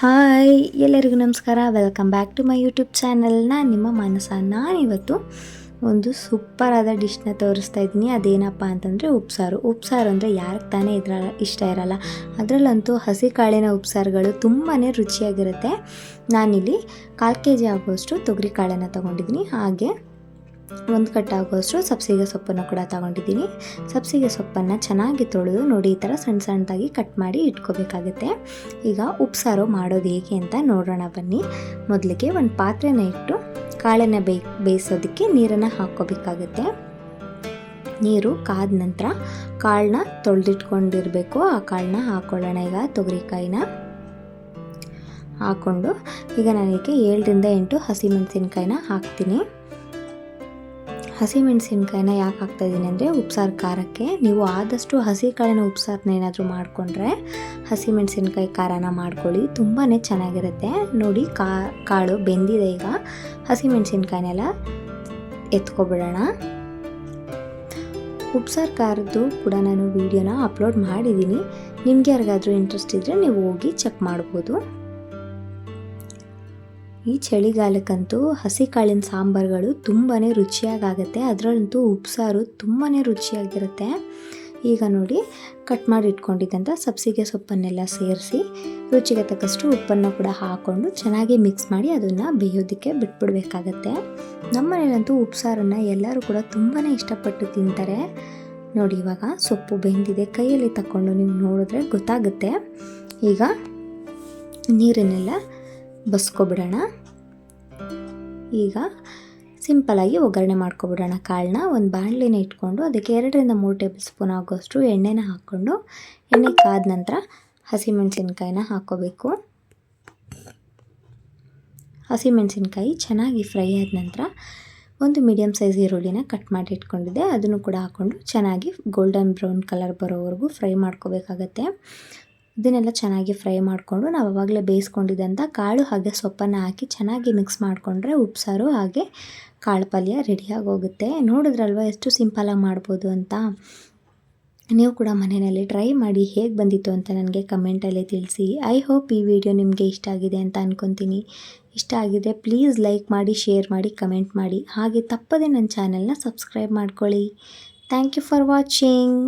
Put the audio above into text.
Hi, ಎಲ್ಲರಿಗೂ ನಮಸ್ಕಾರ. Welcome back to my YouTube ಚಾನಲ್ನ ನಿಮ್ಮ ಮನಸ್ಸ. ನಾನಿವತ್ತು ಒಂದು ಸೂಪರಾದ ಡಿಶ್ನ ತೋರಿಸ್ತಾ ಇದ್ದೀನಿ. ಅದೇನಪ್ಪ ಅಂತಂದರೆ ಉಪ್ಸಾರು. ಉಪ್ಸಾರು ಅಂದರೆ ಯಾರಿಗೆ ತಾನೇ ಇದ್ರ ಇಷ್ಟ ಇರಲ್ಲ. ಅದರಲ್ಲಂತೂ ಹಸಿ ಕಾಳಿನ ಉಪ್ಸಾರುಗಳು ತುಂಬಾ ರುಚಿಯಾಗಿರುತ್ತೆ. ನಾನಿಲ್ಲಿ ಕಾಲು ಕೆ ಜಿ ಆಗುವಷ್ಟು ತೊಗರಿ ಕಾಳನ್ನು ತೊಗೊಂಡಿದ್ದೀನಿ. ಹಾಗೆ ಒಂದು ಕಟ್ಟಾಗುವಷ್ಟು ಸಬ್ಸಿಗೆ ಸೊಪ್ಪನ್ನು ಕೂಡ ತಗೊಂಡಿದ್ದೀನಿ. ಸಬ್ಸಿಗೆ ಸೊಪ್ಪನ್ನು ಚೆನ್ನಾಗಿ ತೊಳೆದು ನೋಡಿ, ಈ ಥರ ಸಣ್ಣ ಸಣ್ಣದಾಗಿ ಕಟ್ ಮಾಡಿ ಇಟ್ಕೋಬೇಕಾಗುತ್ತೆ. ಈಗ ಉಪ್ಸಾರು ಮಾಡೋದು ಹೇಗೆ ಅಂತ ನೋಡೋಣ ಬನ್ನಿ. ಮೊದಲಿಗೆ ಒಂದು ಪಾತ್ರೆನ ಇಟ್ಟು ಕಾಳನ್ನ ಬೇಯ್ ಬೇಯಿಸೋದಕ್ಕೆ ನೀರನ್ನು ಹಾಕ್ಕೋಬೇಕಾಗುತ್ತೆ. ನೀರು ಕಾದ ನಂತರ ಕಾಳನ್ನ ತೊಳೆದಿಟ್ಕೊಂಡಿರಬೇಕು. ಆ ಕಾಳನ್ನ ಹಾಕ್ಕೊಳ್ಳೋಣ ಈಗ ತೊಗರಿಕಾಯಿನ. ಹಾಕ್ಕೊಂಡು ಈಗ ನನಗೆ ಏಳರಿಂದ ಎಂಟು ಹಸಿಮೆಣಸಿನ್ಕಾಯಿನ ಹಾಕ್ತೀನಿ. ಹಸಿಮೆಣಸಿನ್ಕಾಯಿನ ಯಾಕೆ ಹಾಕ್ತಾಯಿದ್ದೀನಿ ಅಂದರೆ ಉಪ್ಸಾರು ಖಾರಕ್ಕೆ. ನೀವು ಆದಷ್ಟು ಹಸಿ ಕಾಳಿನ ಉಪ್ಸಾರನ್ನ ಏನಾದರೂ ಮಾಡಿಕೊಂಡ್ರೆ ಹಸಿಮೆಣಸಿನ್ಕಾಯಿ ಖಾರನ ಮಾಡ್ಕೊಳ್ಳಿ ತುಂಬಾ ಚೆನ್ನಾಗಿರುತ್ತೆ. ನೋಡಿ ಕಾ, ಕಾಳು ಬೆಂದಿದೆ ಈಗ. ಹಸಿಮೆಣಸಿನ್ಕಾಯಿನೆಲ್ಲ ಎತ್ಕೊಬಿಡೋಣ. ಉಪ್ಸಾರು ಖಾರದ್ದು ಕೂಡ ನಾನು ವೀಡಿಯೋನ ಅಪ್ಲೋಡ್ ಮಾಡಿದ್ದೀನಿ. ನಿಮ್ಗೆ ಯಾರಿಗಾದರೂ ಇಂಟ್ರೆಸ್ಟ್ ಇದ್ದರೆ ನೀವು ಹೋಗಿ ಚೆಕ್ ಮಾಡ್ಬೋದು. ಈ ಚಳಿಗಾಲಕ್ಕಂತೂ ಹಸಿ ಕಾಳಿನ ಸಾಂಬಾರುಗಳು ತುಂಬಾ ರುಚಿಯಾಗುತ್ತೆ ಅದರಲ್ಲಂತೂ ಉಪ್ಸಾರು ತುಂಬಾ ರುಚಿಯಾಗಿರುತ್ತೆ. ಈಗ ನೋಡಿ, ಕಟ್ ಮಾಡಿ ಇಟ್ಕೊಂಡಿದ್ದಂಥ ಸಬ್ಸಿಗೆ ಸೊಪ್ಪನ್ನೆಲ್ಲ ಸೇರಿಸಿ, ರುಚಿಗೆ ತಕ್ಕಷ್ಟು ಉಪ್ಪನ್ನು ಕೂಡ ಹಾಕ್ಕೊಂಡು ಚೆನ್ನಾಗಿ ಮಿಕ್ಸ್ ಮಾಡಿ ಅದನ್ನು ಬೇಯೋದಕ್ಕೆ ಬಿಟ್ಬಿಡ್ಬೇಕಾಗತ್ತೆ. ನಮ್ಮನೇಲಂತೂ ಉಪ್ಸಾರನ್ನು ಎಲ್ಲರೂ ಕೂಡ ತುಂಬಾ ಇಷ್ಟಪಟ್ಟು ತಿಂತಾರೆ. ನೋಡಿ, ಇವಾಗ ಸೊಪ್ಪು ಬೆಂದಿದೆ. ಕೈಯಲ್ಲಿ ತಗೊಂಡು ನೀವು ನೋಡಿದ್ರೆ ಗೊತ್ತಾಗುತ್ತೆ. ಈಗ ನೀರನ್ನೆಲ್ಲ ಬಸ್ಕೊಬಿಡೋಣ. ಈಗ ಸಿಂಪಲಾಗಿ ಒಗ್ಗರಣೆ ಮಾಡ್ಕೊಬಿಡೋಣ ಕಾಳನ್ನ. ಒಂದು ಬಾಣಲಿನ ಇಟ್ಕೊಂಡು ಅದಕ್ಕೆ ಎರಡರಿಂದ ಮೂರು ಟೇಬಲ್ ಸ್ಪೂನ್ ಆಗೋಷ್ಟು ಎಣ್ಣೆನ ಹಾಕ್ಕೊಂಡು, ಎಣ್ಣೆ ಕಾದ ನಂತರ ಹಸಿಮೆಣಸಿನ್ಕಾಯಿನ ಹಾಕ್ಕೋಬೇಕು ಹಸಿಮೆಣಸಿನ್ಕಾಯಿ ಚೆನ್ನಾಗಿ ಫ್ರೈ ಆದ ನಂತರ ಒಂದು ಮೀಡಿಯಮ್ ಸೈಜ್ ಈರುಳ್ಳಿನ ಕಟ್ ಮಾಡಿ ಇಟ್ಕೊಂಡಿದ್ದೆ. ಅದನ್ನು ಕೂಡ ಹಾಕ್ಕೊಂಡು ಚೆನ್ನಾಗಿ ಗೋಲ್ಡನ್ ಬ್ರೌನ್ ಕಲರ್ ಬರೋವರೆಗೂ ಫ್ರೈ ಮಾಡ್ಕೋಬೇಕಾಗತ್ತೆ. ಇದನ್ನೆಲ್ಲ ಚೆನ್ನಾಗಿ ಫ್ರೈ ಮಾಡಿಕೊಂಡು ನಾವು ಅವಾಗಲೇ ಬೇಯಿಸ್ಕೊಂಡಿದ್ದಂಥ ಕಾಳು ಹಾಗೆ ಸೊಪ್ಪನ್ನು ಹಾಕಿ ಚೆನ್ನಾಗಿ ಮಿಕ್ಸ್ ಮಾಡಿಕೊಂಡ್ರೆ ಉಪ್ಸಾರು ಹಾಗೆ ಕಾಳು ಪಲ್ಯ ರೆಡಿಯಾಗಿ ಹೋಗುತ್ತೆ ನೋಡಿದ್ರಲ್ವ ಎಷ್ಟು ಸಿಂಪಲಾಗಿ ಮಾಡ್ಬೋದು ಅಂತ? ನೀವು ಕೂಡ ಮನೆಯಲ್ಲಿ ಟ್ರೈ ಮಾಡಿ ಹೇಗೆ ಬಂದಿತ್ತು ಅಂತ ನನಗೆ ಕಮೆಂಟಲ್ಲಿ ತಿಳಿಸಿ. ಐ ಹೋಪ್ ಈ ವಿಡಿಯೋ ನಿಮಗೆ ಇಷ್ಟ ಆಗಿದೆ ಅಂತ ಅಂದ್ಕೊತೀನಿ ಇಷ್ಟ ಆಗಿದೆ ಪ್ಲೀಸ್ ಲೈಕ್ ಮಾಡಿ ಶೇರ್ ಮಾಡಿ ಕಮೆಂಟ್ ಮಾಡಿ. ಹಾಗೆ ತಪ್ಪದೆ ನನ್ನ ಚಾನೆಲ್ನ ಸಬ್ಸ್ಕ್ರೈಬ್ ಮಾಡ್ಕೊಳ್ಳಿ. Thank you for watching